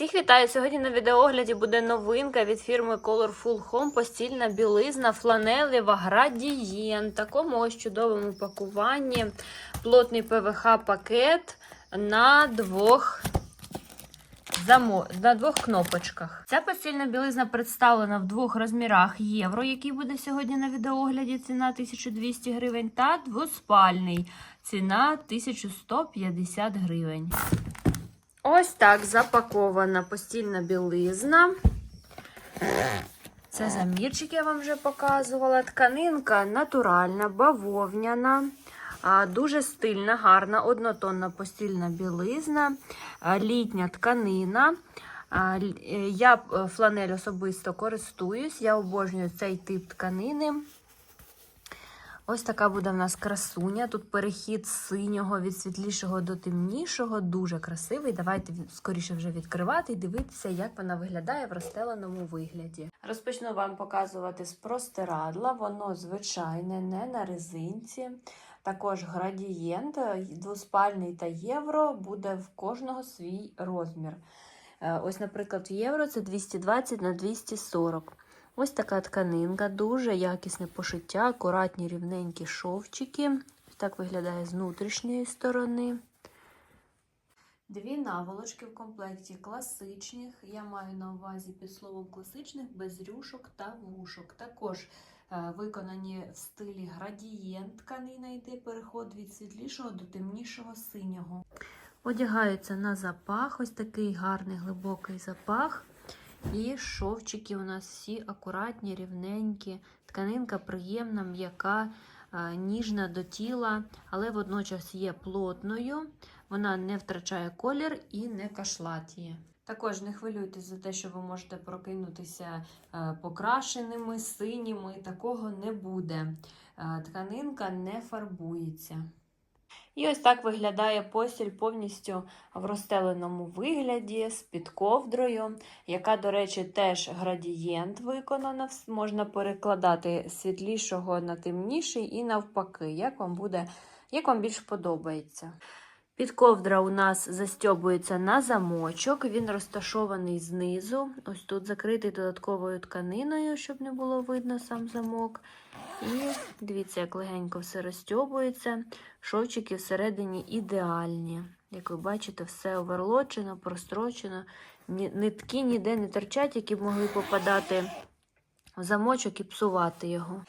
Всіх вітаю! Сьогодні на відеогляді буде новинка від фірми Colorful Home постільна білизна фланелева градієнт. Такому ось чудовому пакуванні. Плотний ПВХ пакет на двох на двох кнопочках. Ця постільна білизна представлена в двох розмірах євро, який буде сьогодні на відеогляді. Ціна 1200 гривень, та двоспальний ціна 1150 гривень. Ось так запакована постільна білизна. Це замірчик я вам вже показувала. Тканинка натуральна, бавовняна, дуже стильна, гарна, однотонна постільна білизна, літня тканина. Е, Я е, фланель особисто користуюсь, я обожнюю цей тип тканини. Ось така буде в нас красуня. Тут перехід синього від світлішого до темнішого. Дуже красивий. Давайте скоріше вже відкривати і дивитися, як вона виглядає в розстеленому вигляді. Розпочну вам показувати з простирадла. Воно звичайне, не на резинці. Також градієнт, е, двоспальний та євро буде в кожного свій розмір. Е, Ось, наприклад, в євро це 220 на 240. Ось така тканинка, дуже якісне пошиття, акуратні рівненькі шовчики. Так виглядає з внутрішньої сторони. Дві наволочки в комплекті класичних. Я маю на увазі під словом класичних без рюшок та вушок. Також е, виконані в стилі градієнт тканина йде переход від світлішого до темнішого синього. Одягається на запах, ось такий гарний глибокий запах. І шовчики у нас всі акуратні, рівненькі. Тканинка приємна, м'яка, е, ніжна до тіла, але водночас є плотною. Вона не втрачає колір і не кашлатіє. Також не хвилюйтесь за те, що ви можете прокинутися е, покрашеними, синіми. Такого не буде. Е, Тканинка не фарбується. І ось так виглядає постіль повністю в розстеленому вигляді з під ковдрою, яка, до речі, теж градієнт виконана. Можна перекладати світлішого на темніший і навпаки, як вам буде, як вам більш подобається. Підковдра у нас застьобується на замочок, він розташований знизу. Ось тут закритий додатковою тканиною, щоб не було видно сам замок. І дивіться, як легенько все розтьобується. Шовчики всередині ідеальні. Як ви бачите, все оверлочено, прострочено. Нитки ніде не торчать, які б могли попадати в замочок і псувати його.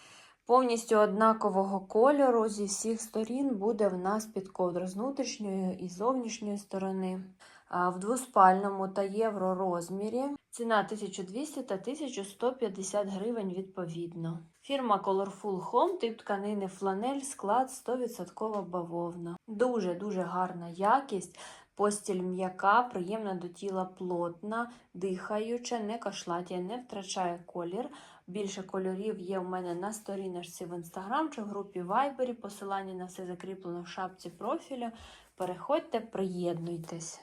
Повністю однакового кольору зі всіх сторін буде в нас під підковдра з внутрішньої і зовнішньої сторони. В двоспальному та євро розмірі ціна 1200 та 1150 гривень відповідно. Фірма Colorful Home, тип тканини фланель, склад 100% бавовна. Дуже-дуже гарна якість. Постіль м'яка, приємна до тіла плотна, дихаюча, не кашлатія, не втрачає колір. Більше кольорів є у мене на сторіночці в інстаграм чи в групі Viber. Посилання на все закріплено в шапці профілю. Переходьте, приєднуйтесь.